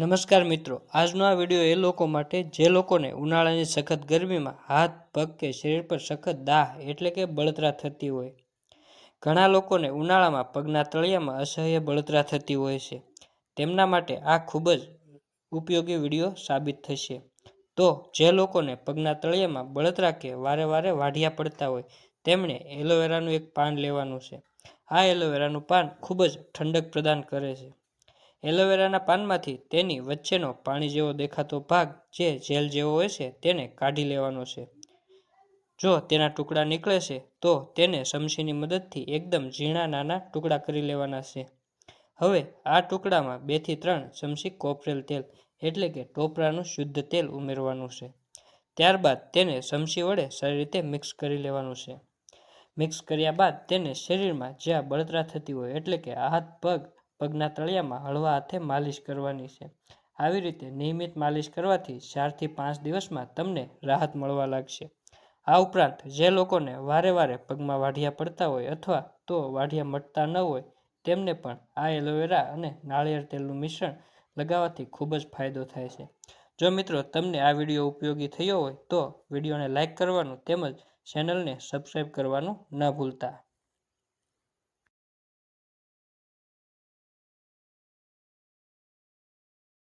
નમસ્કાર મિત્રો, આજનો આ વીડિયો એ લોકો માટે જે લોકોને ઉનાળાની સખત ગરમીમાં હાથ, પગ કે શરીર પર સખત દાહ એટલે કે બળતરા થતી હોય. ઘણા લોકોને ઉનાળામાં પગના તળિયામાં અસહ્ય બળતરા થતી હોય છે. તેમના માટે આ ખૂબ જ ઉપયોગી વીડિયો સાબિત થશે. તો જે લોકોને પગના તળિયામાં બળતરા કે વારે વારે વાઢિયા પડતા હોય, તેમણે એલોવેરાનું એક પાન લેવાનું છે. આ એલોવેરાનું પાન ખૂબ જ ઠંડક પ્રદાન કરે છે. એલોવેરાના પાનમાંથી તેની વચ્ચેનો પાણી જેવો દેખાતો ભાગ જે જેલ જેવો હોય છે તેને કાઢી લેવાનો છે. જો તેના ટુકડા નીકળે છે, તો તેને સમસીની મદદથી એકદમ ઝીણા નાના ટુકડા કરી લેવાના છે. હવે આ ટુકડામાં બેથી ત્રણ ચમચી કોપરેલ તેલ એટલે કે ટોપરાનું શુદ્ધ તેલ ઉમેરવાનું છે. ત્યારબાદ તેને ચમચી વડે સારી રીતે મિક્સ કરી લેવાનું છે. મિક્સ કર્યા બાદ તેને શરીરમાં જ્યાં બળતરા થતી હોય એટલે કે હાથ પગ પગના તળિયામાં હળવા હાથે માલિશ કરવાની છે. આવી રીતે નિયમિત માલિશ કરવાથી ચારથી પાંચ દિવસમાં તમને રાહત મળવા લાગશે. આ ઉપરાંત જે લોકોને વારે વારે પગમાં વાઢિયા પડતા હોય અથવા તો વાઢિયા મટતા ન હોય, તેમને પણ આ એલોવેરા અને નાળિયેર તેલનું મિશ્રણ લગાવવાથી ખૂબ જ ફાયદો થાય છે. જો મિત્રો તમને આ વીડિયો ઉપયોગી થયો હોય તો વિડીયોને લાઇક કરવાનું તેમજ ચેનલને સબસ્ક્રાઈબ કરવાનું ન ભૂલતા.